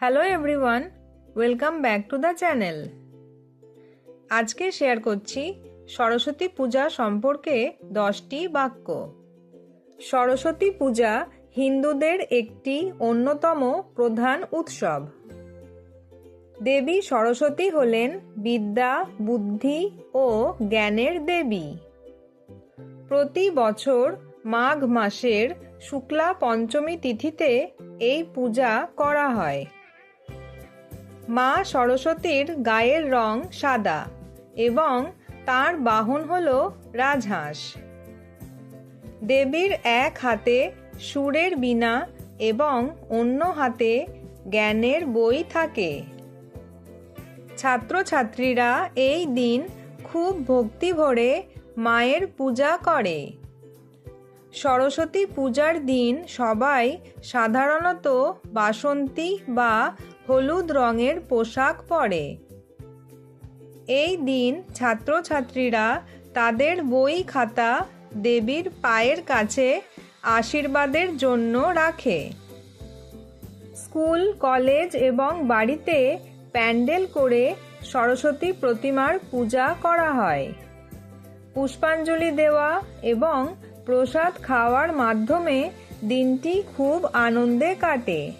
Hello everyone welcome back to the channel আজকে share করছি সরস্বতী পূজা সম্পর্কে দশটি বাক্য। সরস্বতী পূজা হিন্দুদের একটি অন্যতম প্রধান উৎসব। দেবী সরস্বতী হলেন বিদ্যা, বুদ্ধি ও জ্ঞানের দেবী। প্রতি বছর মাঘ মাসের শুক্লা পঞ্চমী তিথিতে এই পূজা করা হয়। মা সরস্বতীর গায়ের রং সাদা এবং তার বাহন হল রাজহাঁস। দেবীর এক হাতে সুরের বীণা এবং অন্য হাতে জ্ঞানের বই থাকে। ছাত্রছাত্রীরা এই দিন খুব ভক্তি ভরে মায়ের পূজা করে। সরস্বতী পূজার দিন সবাই সাধারণত বাসন্তী বা হলুদ রঙের পোশাক পরে। এই দিন ছাত্রছাত্রীরা তাদের বই খাতা দেবীর পায়ের কাছে আশীর্বাদের জন্য রাখে। স্কুল, কলেজ এবং বাড়িতে প্যান্ডেল করে সরস্বতী প্রতিমার পূজা করা হয়। পুষ্পাঞ্জলি দেওয়া এবং প্রসাদ খাওয়ার মাধ্যমে দিনটি খুব আনন্দে কাটে।